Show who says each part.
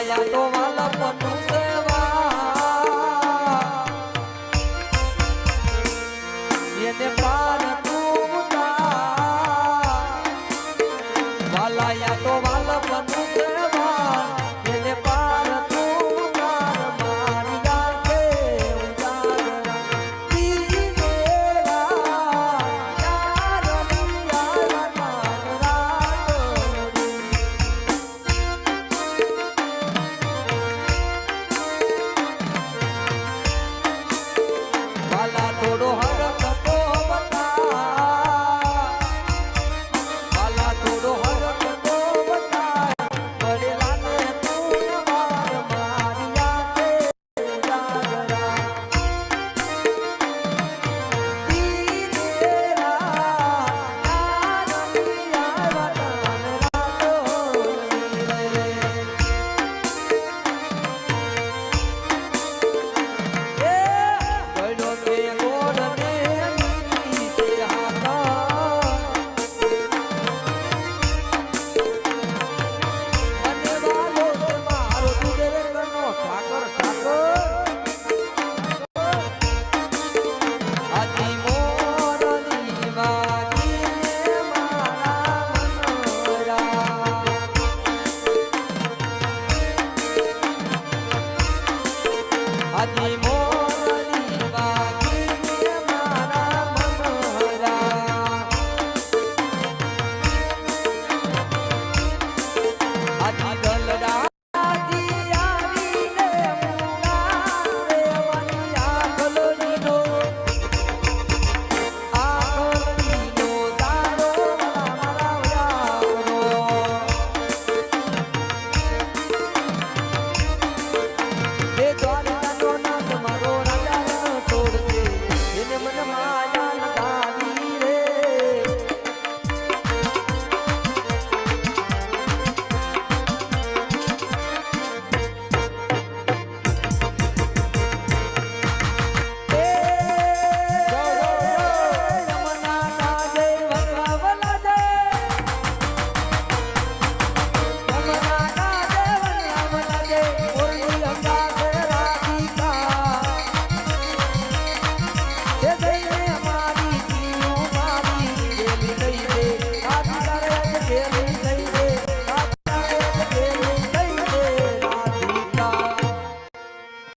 Speaker 1: માયા તો વાલપનું સેવા. એને પાર તું વાલાયા તો વાલપનું સેવા. 多多